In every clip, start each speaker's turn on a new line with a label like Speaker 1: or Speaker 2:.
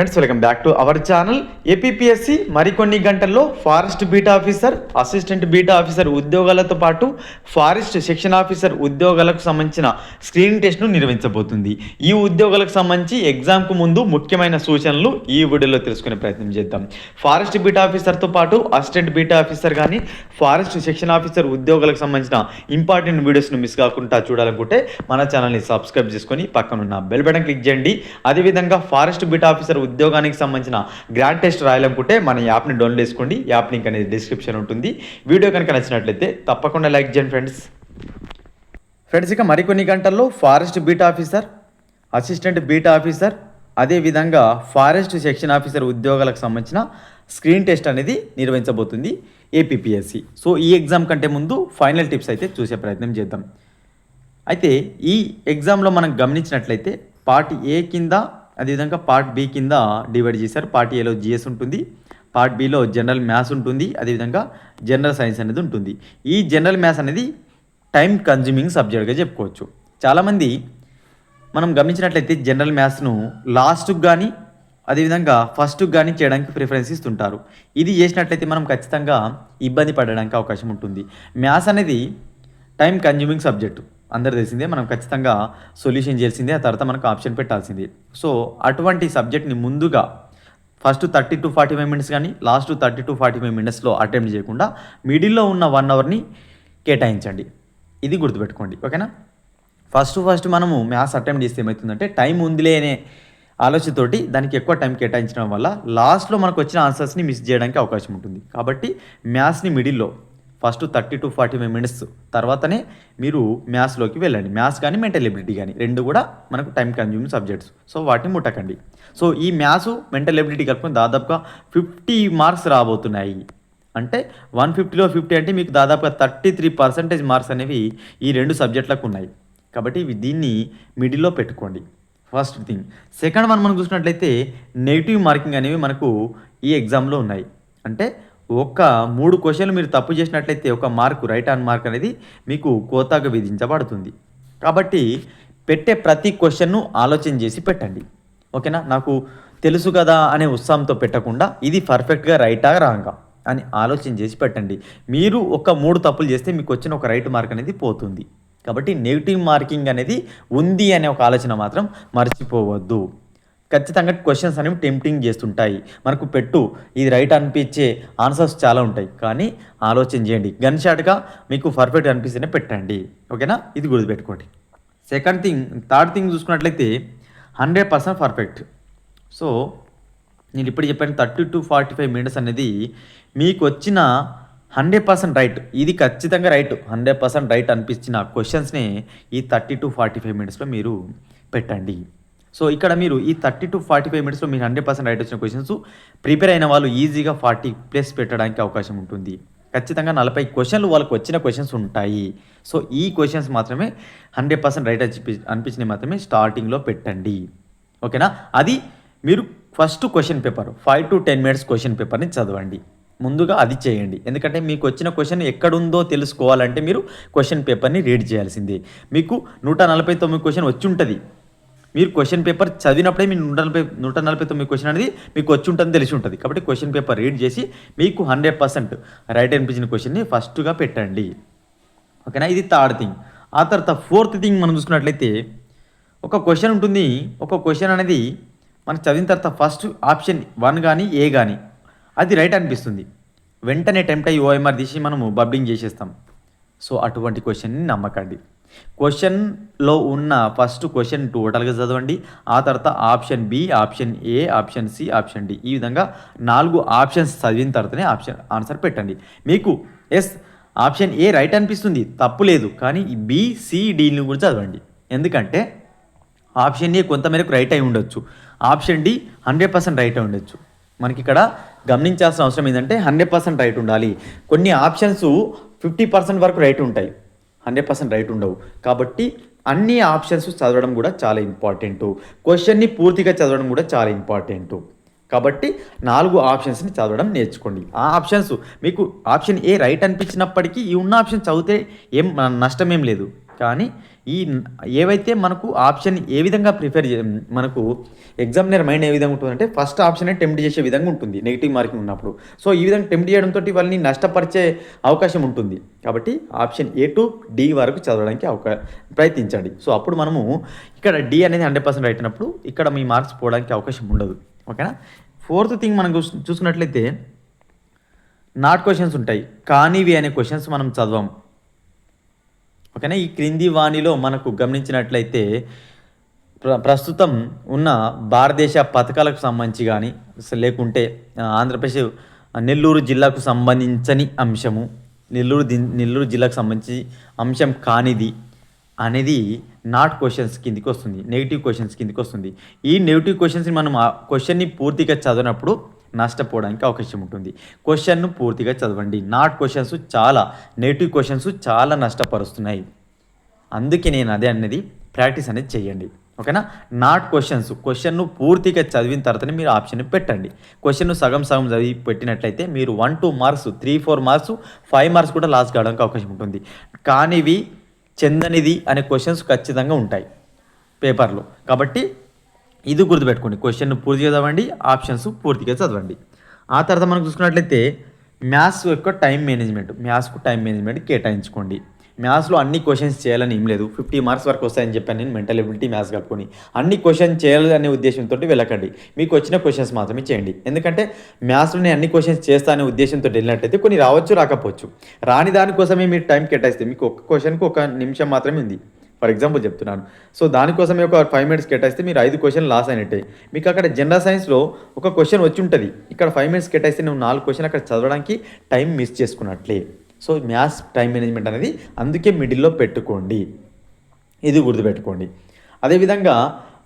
Speaker 1: Friends welcome back to our channel APSC మరికొన్ని గంటల్లో forest beat officer assistant beat officer ఉద్యోగాలతో పాటు forest section officer ఉద్యోగాలకు సంబంధించిన screen టెస్ట్ను నిర్వహించబోతుంది. ఈ ఉద్యోగాలకు సంబంధించి ఎగ్జామ్కు ముందు ముఖ్యమైన సూచనలు ఈ వీడియోలో తెలుసుకునే ప్రయత్నం చేద్దాం. ఫారెస్ట్ బీట్ ఆఫీసర్తో పాటు అసిస్టెంట్ బీట్ ఆఫీసర్ కానీ ఫారెస్ట్ సెక్షన్ ఆఫీసర్ ఉద్యోగాలకు సంబంధించిన ఇంపార్టెంట్ వీడియోస్ను మిస్ కాకుండా చూడాలనుకుంటే మన ఛానల్ని సబ్స్క్రైబ్ చేసుకొని పక్కనున్న బెల్ బటన్ క్లిక్ చేయండి. అదేవిధంగా ఫారెస్ట్ బీట్ ఆఫీసర్ ఉద్యోగానికి సంబంధించిన గ్రాండ్ టెస్ట్ రాయాలనుకుంటే మన యాప్ని డౌన్లోడ్ చేసుకోండి. యాప్ లింక్ అనేది డిస్క్రిప్షన్ ఉంటుంది. వీడియో కనుక నచ్చినట్లయితే తప్పకుండా లైక్ చేయండి ఫ్రెండ్స్. ఫ్రెండ్స్ ఇక మరికొన్ని గంటల్లో forest beat officer assistant beat officer అదేవిధంగా ఫారెస్ట్ సెక్షన్ ఆఫీసర్ ఉద్యోగాలకు సంబంధించిన స్క్రీన్ టెస్ట్ అనేది నిర్వహించబోతుంది ఏపీఎస్సి సో ఈ ఎగ్జామ్ కంటే ముందు ఫైనల్ టిప్స్ అయితే చూసే ప్రయత్నం చేద్దాం. అయితే ఈ ఎగ్జామ్లో మనం గమనించినట్లయితే పార్ట్ ఏ కింద అదేవిధంగా పార్ట్ బి కింద డివైడ్ చేశారు. పార్ట్ ఏలో జిఎస్ ఉంటుంది. పార్ట్ బిలో జనరల్ మ్యాథ్స్ ఉంటుంది. అదేవిధంగా జనరల్ సైన్స్ అనేది ఉంటుంది. ఈ జనరల్ మ్యాథ్స్ అనేది టైం కన్జ్యూమింగ్ సబ్జెక్ట్గా చెప్పుకోవచ్చు. చాలామంది మనం గమనించినట్లయితే జనరల్ మ్యాథ్స్ను లాస్ట్కి కానీ అదేవిధంగా ఫస్ట్కి కానీ చేయడానికి ప్రిఫరెన్స్ ఇస్తుంటారు. ఇది చేసినట్లయితే మనం ఖచ్చితంగా ఇబ్బంది పడడానికి అవకాశం ఉంటుంది. మ్యాథ్స్ అనేది టైం కన్జ్యూమింగ్ సబ్జెక్టు అందరు తెలిసిందే మనం ఖచ్చితంగా సొల్యూషన్ చేయాల్సిందే ఆ తర్వాత మనకు ఆప్షన్ పెట్టాల్సిందే. సో అటువంటి సబ్జెక్ట్ని ముందుగా first thirty to forty five minutes కానీ last thirty to forty five మినిట్స్లో అటెంప్ట్ చేయకుండా మిడిల్లో ఉన్న వన్ అవర్ని కేటాయించండి. ఇది గుర్తుపెట్టుకోండి ఓకేనా? ఫస్ట్ ఫస్ట్ మనము మ్యాథ్స్ అటెంప్ట్ చేస్తే ఏమవుతుందంటే టైం ఉందిలే అనే ఆలోచనతోటి దానికి ఎక్కువ టైం కేటాయించడం వల్ల లాస్ట్లో మనకు వచ్చిన ఆన్సర్స్ని మిస్ చేయడానికి అవకాశం ఉంటుంది. కాబట్టి మ్యాథ్స్ని మిడిల్లో first thirty to forty five minutes తర్వాతనే మీరు మ్యాథ్స్లోకి వెళ్ళండి. మ్యాథ్స్ కానీ మెంటల్ ఎబిలిటీ కానీ రెండు కూడా మనకు టైం కన్జ్యూమింగ్ సబ్జెక్ట్స్. సో వాటిని ముట్టకండి. సో ఈ మ్యాథ్స్ మెంటల్ ఎబిలిటీ కలుపుకొని దాదాపుగా ఫిఫ్టీ మార్క్స్ రాబోతున్నాయి. అంటే వన్ ఫిఫ్టీలో ఫిఫ్టీ అంటే మీకు దాదాపుగా థర్టీ త్రీ పర్సెంటేజ్ మార్క్స్ అనేవి ఈ రెండు సబ్జెక్టులకు ఉన్నాయి. కాబట్టి ఇవి దీన్ని మిడిల్లో పెట్టుకోండి. First thing. సెకండ్ వన్ మనం చూసినట్లయితే నెగిటివ్ మార్కింగ్ అనేవి మనకు ఈ ఎగ్జామ్లో ఉన్నాయి. అంటే ఒక్క మూడు క్వశ్చన్లు మీరు తప్పు చేసినట్లయితే ఒక మార్కు రైట్ ఆన్ మార్క్ అనేది మీకు కోతాగా విధించబడుతుంది. కాబట్టి పెట్టే ప్రతి క్వశ్చన్ను ఆలోచన చేసి పెట్టండి. ఓకేనా? నాకు తెలుసు కదా అనే ఉత్సాహంతో పెట్టకుండా ఇది పర్ఫెక్ట్గా రైటా రాంగా అని ఆలోచన చేసి పెట్టండి. మీరు ఒక మూడు తప్పులు చేస్తే మీకు వచ్చిన ఒక రైట్ మార్క్ అనేది పోతుంది. కాబట్టి నెగిటివ్ మార్కింగ్ అనేది ఉంది అనే ఒక ఆలోచన మాత్రం మర్చిపోవద్దు. ఖచ్చితంగా క్వశ్చన్స్ అనేవి టెంప్టింగ్ చేస్తుంటాయి. మనకు పెట్టు ఇది రైట్ అనిపించే ఆన్సర్స్ చాలా ఉంటాయి. కానీ ఆలోచన చేయండి. గన్ షాట్గా మీకు పర్ఫెక్ట్ అనిపిస్తేనే పెట్టండి. ఓకేనా ఇది గుర్తుపెట్టుకోండి. సెకండ్ థింగ్ థర్డ్ థింగ్ చూసుకున్నట్లయితే హండ్రెడ్ పర్సెంట్ పర్ఫెక్ట్ సో నేను ఇప్పుడు చెప్పాను thirty to forty five minutes అనేది మీకు వచ్చిన హండ్రెడ్ పర్సెంట్ రైట్ ఇది ఖచ్చితంగా రైట్ హండ్రెడ్ పర్సెంట్ రైట్ అనిపించిన క్వశ్చన్స్ని ఈ థర్టీ టు ఫార్టీ ఫైవ్ మినిట్స్లో మీరు పెట్టండి. సో ఇక్కడ మీరు ఈ థర్టీ టు ఫార్టీ ఫైవ్ మినిట్స్లో మీరు హండ్రెడ్ పర్సెంట్ రైట్ వచ్చిన క్వశ్చన్స్ ప్రిపేర్ అయిన వాళ్ళు ఈజీగా ఫార్టీ ప్లస్ పెట్టడానికి అవకాశం ఉంటుంది. ఖచ్చితంగా నలభై క్వశ్చన్లు వాళ్ళకి వచ్చిన క్వశ్చన్స్ ఉంటాయి. సో ఈ క్వశ్చన్స్ మాత్రమే హండ్రెడ్ పర్సెంట్ రైట్ అనిపి అనిపించినవి మాత్రమే స్టార్టింగ్లో పెట్టండి. ఓకేనా? అది మీరు first question paper five to ten minutes question పేపర్ని చదవండి. ముందుగా అది చేయండి. ఎందుకంటే మీకు వచ్చిన క్వశ్చన్ ఎక్కడుందో తెలుసుకోవాలంటే మీరు క్వశ్చన్ పేపర్ని రీడ్ చేయాల్సిందే. మీకు నూట నలభై తొమ్మిది క్వశ్చన్ వచ్చి ఉంటుంది. మీరు క్వశ్చన్ పేపర్ చదివినప్పుడే మీ నూట నలభై నూట నలభై తొమ్మిది క్వశ్చన్ అనేది మీకు వచ్చి ఉంటుంది తెలిసి ఉంటుంది. కాబట్టి క్వశ్చన్ పేపర్ రీడ్ చేసి మీకు హండ్రెడ్ పర్సెంట్ రైట్ అనిపించిన క్వశ్చన్ని ఫస్ట్గా పెట్టండి. ఓకేనా ఇది థర్డ్ థింగ్ ఆ తర్వాత ఫోర్త్ థింగ్ మనం చూసుకున్నట్లయితే ఒక క్వశ్చన్ ఉంటుంది. ఒక క్వశ్చన్ అనేది మనం చదివిన తర్వాత ఫస్ట్ ఆప్షన్ వన్ కానీ ఏ కానీ అది రైట్ అనిపిస్తుంది. వెంటనే టెంప్ట్ అయ్యి ఓఎంఆర్ తీసి మనము బబ్లింగ్ చేసేస్తాం. సో అటువంటి క్వశ్చన్ని నమ్మకండి. క్వశ్చన్లో ఉన్న ఫస్ట్ క్వశ్చన్ టోటల్గా చదవండి. ఆ తర్వాత option B option A option C option D ఈ విధంగా నాలుగు ఆప్షన్స్ చదివిన తర్వాతనే ఆప్షన్ ఆన్సర్ పెట్టండి. మీకు ఎస్ ఆప్షన్ ఏ రైట్ అనిపిస్తుంది. తప్పు లేదు. కానీ ఈ బి సి డీని కూడా చదవండి. ఎందుకంటే ఆప్షన్ ఏ కొంతమేరకు రైట్ అయి ఉండొచ్చు. Option D hundred percent right అయి ఉండొచ్చు. మనకి ఇక్కడ గమనించాల్సిన అవసరం ఏంటంటే హండ్రెడ్ పర్సెంట్ రైట్ ఉండాలి. కొన్ని ఆప్షన్స్ ఫిఫ్టీ పర్సెంట్ వరకు రైట్ ఉంటాయి. హండ్రెడ్ పర్సెంట్ రైట్ ఉండవు. కాబట్టి అన్ని ఆప్షన్స్ చదవడం కూడా చాలా ఇంపార్టెంట్. క్వశ్చన్ని పూర్తిగా చదవడం కూడా చాలా ఇంపార్టెంట్. కాబట్టి నాలుగు ఆప్షన్స్ని చదవడం నేర్చుకోండి. ఆ ఆప్షన్స్ మీకు ఆప్షన్ ఏ రైట్ అనిపించినప్పటికీ ఈ ఉన్న ఆప్షన్ చదివితే ఏం నష్టం ఏం లేదు. కానీ ఈ ఏవైతే మనకు ఆప్షన్ ఏ విధంగా ప్రిఫర్ మనకు ఎగ్జామినర్ మైండ్ ఏ విధంగా ఉంటుందంటే ఫస్ట్ ఆప్షనే టెంప్ట్ చేసే విధంగా ఉంటుంది నెగిటివ్ మార్కింగ్ ఉన్నప్పుడు. సో ఈ విధంగా టెంప్ట్ చేయడంతో వాళ్ళని నష్టపరిచే అవకాశం ఉంటుంది. కాబట్టి ఆప్షన్ ఏ టు డి వరకు చదవడానికి అవకా ప్రయత్నించండి. సో అప్పుడు మనము ఇక్కడ డి అనేది హండ్రెడ్ పర్సెంట్ రైట్ అయినప్పుడు ఇక్కడ మీ మార్క్స్ పోవడానికి అవకాశం ఉండదు. ఓకేనా? ఫోర్త్ థింగ్ మనం చూసుకున్నట్లయితే నాట్ క్వశ్చన్స్ ఉంటాయి. కానివి అనే క్వశ్చన్స్ మనం చదవం. ఓకేనా? ఈ క్రింది వాణిలో మనకు గమనించినట్లయితే ప్ర ప్రస్తుతం ఉన్న భారతదేశ పథకాలకు సంబంధించి కానీ లేకుంటే ఆంధ్రప్రదేశ్ నెల్లూరు జిల్లాకు సంబంధించని అంశము నెల్లూరు ది నెల్లూరు జిల్లాకు సంబంధించి అంశం కానిది అనేది నాట్ క్వశ్చన్స్ కిందికి వస్తుంది. నెగిటివ్ క్వశ్చన్స్ కిందికి వస్తుంది. ఈ నెగిటివ్ క్వశ్చన్స్ని మనం ఆ క్వశ్చన్ని పూర్తిగా చదివినప్పుడు నష్టపోవడానికి అవకాశం ఉంటుంది. క్వశ్చన్ను పూర్తిగా చదవండి. నాట్ క్వశ్చన్స్ చాలా నెగిటివ్ క్వశ్చన్స్ చాలా నష్టపరుస్తున్నాయి. అందుకే నేను అదే అనేది ప్రాక్టీస్ అనేది చేయండి. ఓకేనా నాట్ క్వశ్చన్స్ క్వశ్చన్ను పూర్తిగా చదివిన తర్వాతనే మీరు ఆప్షన్ పెట్టండి. క్వశ్చన్ను సగం సగం చదివి పెట్టినట్లయితే మీరు one two marks three four marks five marks కూడా లాస్ కావడానికి అవకాశం ఉంటుంది. కానివి చెందనిది అనే క్వశ్చన్స్ ఖచ్చితంగా ఉంటాయి. పేపర్లో కాబట్టి ఇది గుర్తుపెట్టుకోండి. క్వశ్చన్ పూర్తిగా చదవండి ఆప్షన్స్ పూర్తిగా చదవండి. ఆ తర్వాత మనం చూసుకున్నట్లయితే మ్యాథ్స్ యొక్క టైం మేనేజ్మెంట్ మ్యాథ్స్కు టైం మేనేజ్మెంట్ కేటాయించుకోండి. మ్యాథ్స్లో అన్ని క్వశ్చన్స్ చేయాలని ఏం లేదు. ఫిఫ్టీ మార్క్స్ వరకు వస్తాయని చెప్పాను నేను మెంటల్ ఎబిలిటీ మ్యాథ్స్ కలుపుకొని. అన్ని క్వశ్చన్ చేయాలి అనే ఉద్దేశంతో వెళ్ళకండి. మీకు వచ్చిన క్వశ్చన్స్ మాత్రమే చేయండి. ఎందుకంటే మ్యాథ్స్లో నేను అన్ని క్వశ్చన్స్ చేస్తా అనే ఉద్దేశంతో వెళ్ళినట్టయితే కొన్ని రావచ్చు రాకపోవచ్చు. రాని దానికోసమే మీరు టైం కేటాయిస్తే మీకు ఒక్క క్వశ్చన్కి ఒక నిమిషం మాత్రమే ఉంది. ఫర్ ఎగ్జాంపుల్ చెప్తున్నాను. సో దానికోసం ఒక ఫైవ్ మినిట్స్ కేటాయిస్తే మీరు ఐదు క్వశ్చన్ లాస్ అయినట్టే. మీకు అక్కడ జనరల్ సైన్స్లో ఒక క్వశ్చన్ వచ్చి ఉంటుంది. ఇక్కడ ఫైవ్ మినిట్స్ కేటాయిస్తే నువ్వు నాలుగు క్వశ్చన్ అక్కడ చదవడానికి టైం మిస్ చేసుకున్నట్లే. సో మ్యాథ్స్ టైం మేనేజ్మెంట్ అనేది అందుకే మిడిల్లో పెట్టుకోండి. ఇది గుర్తుపెట్టుకోండి. అదేవిధంగా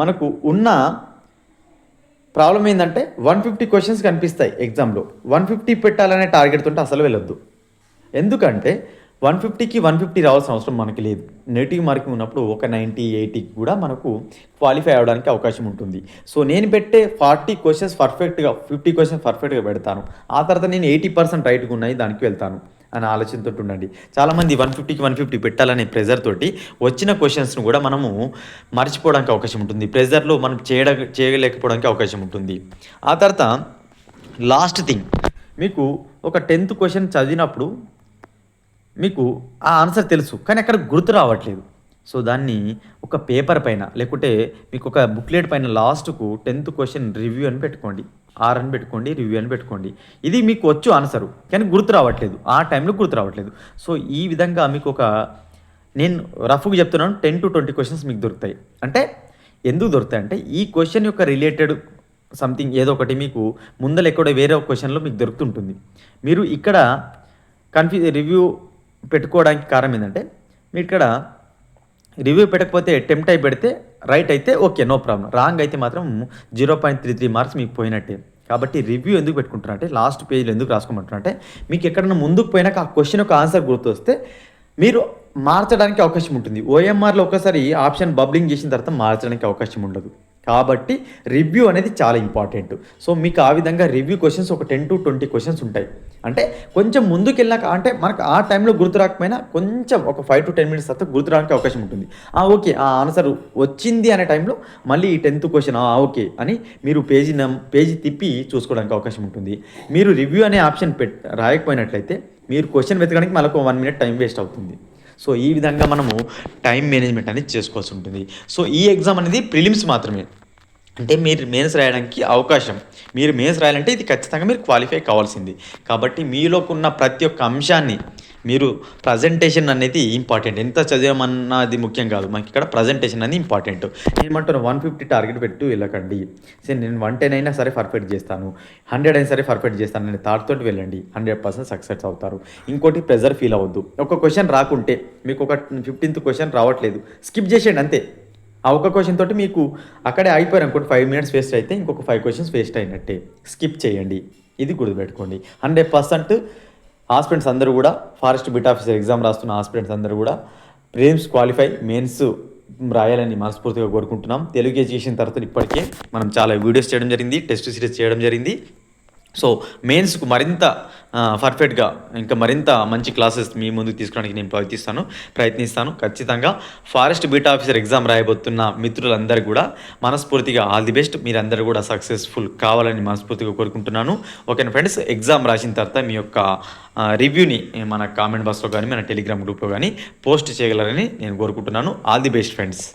Speaker 1: మనకు ఉన్న ప్రాబ్లం ఏంటంటే వన్ ఫిఫ్టీ క్వశ్చన్స్ కనిపిస్తాయి ఎగ్జామ్లో వన్ ఫిఫ్టీ పెట్టాలనే టార్గెట్ తోటి అసలు వెళ్ళొద్దు. ఎందుకంటే వన్ ఫిఫ్టీకి వన్ ఫిఫ్టీ రావాల్సిన అవసరం మనకి లేదు. నెగిటివ్ మార్కింగ్ ఉన్నప్పుడు ఒక నైంటీ ఎయిటీకి కూడా మనకు క్వాలిఫై అవ్వడానికి అవకాశం ఉంటుంది. సో నేను పెట్టే ఫార్టీ క్వశ్చన్స్ పర్ఫెక్ట్గా ఫిఫ్టీ క్వశ్చన్స్ పర్ఫెక్ట్గా పెడతాను. ఆ తర్వాత నేను ఎయిటీ పర్సెంట్ రైట్గా ఉన్నాయి దానికి వెళ్తాను అనే ఆలోచనతో ఉండండి. చాలామంది వన్ ఫిఫ్టీకి వన్ ఫిఫ్టీ పెట్టాలనే ప్రెజర్ తోటి వచ్చిన క్వశ్చన్స్ను కూడా మనము మర్చిపోవడానికి అవకాశం ఉంటుంది. ప్రెజర్లో మనం చేయడ చేయలేకపోవడానికి అవకాశం ఉంటుంది. ఆ తర్వాత లాస్ట్ థింగ్. మీకు ఒక టెన్త్ క్వశ్చన్ చదివినప్పుడు మీకు ఆ ఆన్సర్ తెలుసు కానీ అక్కడ గుర్తు రావట్లేదు. సో దాన్ని ఒక పేపర్ పైన లేకుంటే మీకు ఒక బుక్లెట్ పైన లాస్ట్కు టెన్త్ క్వశ్చన్ రివ్యూ అని పెట్టుకోండి ఆర్ అని పెట్టుకోండి రివ్యూ అని పెట్టుకోండి. ఇది మీకు వచ్చు ఆన్సరు కానీ గుర్తు రావట్లేదు ఆ టైంలో గుర్తు రావట్లేదు. సో ఈ విధంగా మీకు ఒక నేను రఫ్గా చెప్తున్నాను టెన్ టు ట్వంటీ క్వశ్చన్స్ మీకు దొరుకుతాయి. అంటే ఎందుకు దొరుకుతాయి? అంటే ఈ క్వశ్చన్ యొక్క రిలేటెడ్ సంథింగ్ ఏదో ఒకటి మీకు ముందర ఎక్కడో వేరే ఒక క్వశ్చన్లో మీకు దొరుకుతుంటుంది. మీరు ఇక్కడ కన్ఫ్యూ రివ్యూ పెట్టుకోవడానికి కారణం ఏంటంటే మీరు ఇక్కడ రివ్యూ పెట్టకపోతే టెంప్ట్ అయి పెడితే రైట్ అయితే ఓకే నో ప్రాబ్లం రాంగ్ అయితే మాత్రం zero point three three marks మీకు పోయినట్టే. కాబట్టి రివ్యూ ఎందుకు పెట్టుకుంటున్నారంటే లాస్ట్ పేజ్లో ఎందుకు రాసుకోమంటున్నారంటే మీకు ఎక్కడైనా ముందుకు పోయినాక ఆ క్వశ్చన్ ఒక ఆన్సర్ గుర్తొస్తే మీరు మార్చడానికి అవకాశం ఉంటుంది. ఓఎంఆర్లో ఒకసారి ఆప్షన్ బబ్లింగ్ చేసిన తర్వాత మార్చడానికి అవకాశం ఉండదు. కాబట్టి రివ్యూ అనేది చాలా ఇంపార్టెంట్ సో మీకు ఆ విధంగా రివ్యూ క్వశ్చన్స్ ఒక టెన్ టు ట్వంటీ క్వశ్చన్స్ ఉంటాయి. అంటే కొంచెం ముందుకు వెళ్ళాక అంటే మనకు ఆ టైంలో గుర్తు రాకపోయినా కొంచెం ఒక ఫైవ్ టు టెన్ మినిట్స్ తర్వాత గుర్తు రావడానికి అవకాశం ఉంటుంది. ఆ ఓకే ఆ ఆన్సర్ వచ్చింది అనే టైంలో మళ్ళీ ఈ టెన్త్ క్వశ్చన్ ఆ ఓకే అని మీరు పేజీ నం పేజీ తిప్పి చూసుకోవడానికి అవకాశం ఉంటుంది. మీరు రివ్యూ అనే ఆప్షన్ పెట్ రాయకపోయినట్లయితే మీరు క్వశ్చన్ వెతకడానికి మళ్ళీ ఒక వన్ మినిట్ టైం వేస్ట్ అవుతుంది. సో ఈ విధంగా మనము టైం మేనేజ్మెంట్ అనేది చేసుకోవాల్సి ఉంటుంది. సో ఈ ఎగ్జామ్ అనేది ప్రిలిమ్స్ మాత్రమే. అంటే మీరు మెయిన్స్ రాయడానికి అవకాశం. మీరు మెయిన్స్ రాయాలంటే ఇది ఖచ్చితంగా మీరు క్వాలిఫై కావాల్సింది. కాబట్టి మీలోకున్న ప్రతి ఒక్క అంశాన్ని మీరు ప్రజెంటేషన్ అనేది ఇంపార్టెంట్ ఎంత చదివామన్నది ముఖ్యం కాదు. మనకి ఇక్కడ ప్రజెంటేషన్ అనేది ఇంపార్టెంట్ నేను ఏమంటాను వన్ ఫిఫ్టీ టార్గెట్ పెట్టు వెళ్ళకండి. సరే నేను వన్ టెన్ అయినా సరే పర్ఫెక్ట్ చేస్తాను. హండ్రెడ్ అయినా సరే పర్ఫెక్ట్ చేస్తాను. అనే థాట్ తోటి వెళ్ళండి. హండ్రెడ్ పర్సెంట్ సక్సెస్ అవుతారు. ఇంకోటి ప్రెజర్ ఫీల్ అవ్వద్దు. ఒక క్వశ్చన్ రాకుంటే మీకు ఒక ఫిఫ్టీన్త్ క్వశ్చన్ రావట్లేదు. స్కిప్ చేసేయండి అంతే. ఆ ఒక్క క్వశ్చన్ తోటి మీకు అక్కడే అయిపోయారు అనుకోండి ఫైవ్ మినిట్స్ వేస్ట్ అయితే ఇంకొక ఫైవ్ క్వశ్చన్స్ వేస్ట్ అయినట్టే. స్కిప్ చేయండి. ఇది గుర్తుపెట్టుకోండి. హండ్రెడ్ పర్సెంట్ ఆస్పిరెంట్స్ అందరూ కూడా ఫారెస్ట్ బిట్ ఆఫీసర్ ఎగ్జామ్ రాస్తున్న ఆస్పిరెంట్స్ అందరూ కూడా ప్రేమ్స్ క్వాలిఫై మెయిన్స్ రాయాలని మనస్ఫూర్తిగా కోరుకుంటున్నాం. తెలుగు ఎడ్యుకేషన్ తర్వాత ఇప్పటికే మనం చాలా వీడియోస్ చేయడం జరిగింది టెస్ట్ సిరీస్ చేయడం జరిగింది. సో మెయిన్స్కు మరింత పర్ఫెక్ట్గా ఇంకా మరింత మంచి క్లాసెస్ మీ ముందుకు తీసుకోవడానికి నేను ప్రయత్నిస్తాను ప్రయత్నిస్తాను. ఖచ్చితంగా ఫారెస్ట్ బీట్ ఆఫీసర్ ఎగ్జామ్ రాయబోతున్న మిత్రులందరూ కూడా మనస్ఫూర్తిగా ఆల్ ది బెస్ట్. మీరందరూ కూడా సక్సెస్ఫుల్ కావాలని మనస్ఫూర్తిగా కోరుకుంటున్నాను. ఓకే ఫ్రెండ్స్ ఎగ్జామ్ రాసిన తర్వాత మీ యొక్క రివ్యూని మన కామెంట్ బాక్స్లో కానీ మన టెలిగ్రామ్ గ్రూప్లో కానీ పోస్ట్ చేయగలరని నేను కోరుకుంటున్నాను. All the best friends.